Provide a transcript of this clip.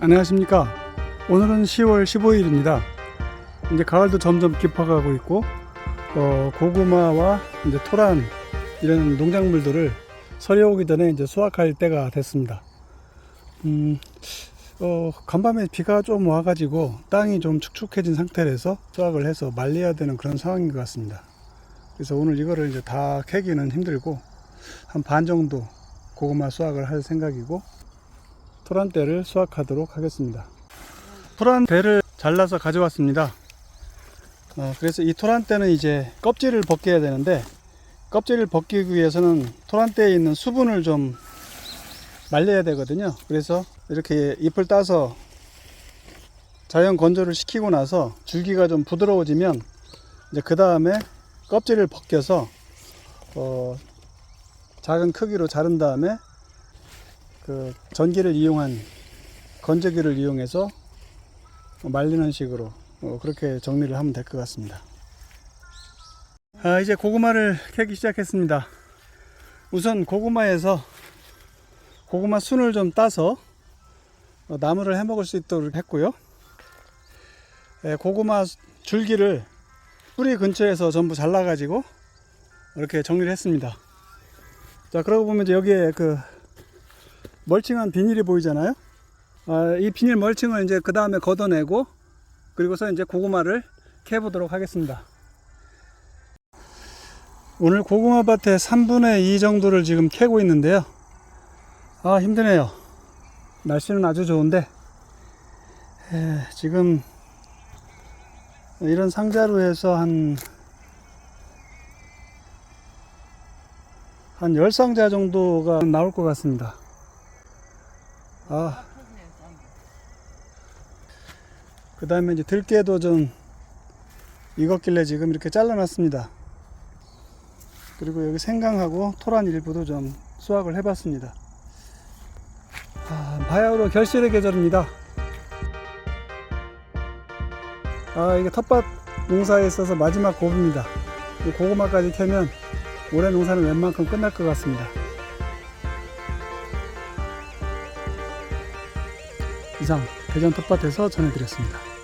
안녕하십니까. 오늘은 10월 15일입니다. 이제 가을도 점점 깊어가고 있고, 어, 고구마와 이제 토란 이런 농작물들을 설이 오기 전에 이제 수확할 때가 됐습니다. 음, 어, 간밤에 비가 좀 와가지고 땅이 좀 축축해진 상태라서 수확을 해서 말려야 되는 그런 상황인 것 같습니다. 그래서 오늘 이거를 이제 다 캐기는 힘들고, 한 반 정도 고구마 수확을 할 생각이고, 토란대를 수확하도록 하겠습니다. 토란대를 잘라서 가져왔습니다. 어, 그래서 이 토란대는 이제 껍질을 벗겨야 되는데 껍질을 벗기기 위해서는 토란대에 있는 수분을 좀 말려야 되거든요. 그래서 이렇게 잎을 따서 자연 건조를 시키고 나서 줄기가 좀 부드러워지면 이제 그 다음에 껍질을 벗겨서 어, 작은 크기로 자른 다음에 그 전기를 이용한 건조기를 이용해서 말리는 식으로 어, 그렇게 정리를 하면 될 것 같습니다. 아, 이제 고구마를 캐기 시작했습니다. 우선 고구마에서 고구마 순을 좀 따서 어, 나무를 해 먹을 수 있도록 했고요. 예, 고구마 줄기를 뿌리 근처에서 전부 잘라가지고 이렇게 정리를 했습니다. 자, 그러고 보면 이제 여기에 그 멀칭한 비닐이 보이잖아요. 아, 이 비닐 멀칭을 이제 그 다음에 걷어내고 그리고서 이제 고구마를 캐 보도록 하겠습니다. 오늘 고구마 밭의 3분의 2 정도를 지금 캐고 있는데요. 아, 힘드네요. 날씨는 아주 좋은데, 에, 지금 이런 상자로 해서 한, 한 10상자 정도가 나올 것 같습니다. 아. 그 다음에 이제 들깨도 좀 익었길래 지금 이렇게 잘라놨습니다. 그리고 여기 생강하고 토란 일부도 좀 수확을 해봤습니다. 아, 바야흐로 결실의 계절입니다. 아, 이게 텃밭 농사에 있어서 마지막 고비입니다. 이 고구마까지 캐면 올해 농사는 웬만큼 끝날 것 같습니다. 이상 대전 텃밭에서 전해드렸습니다.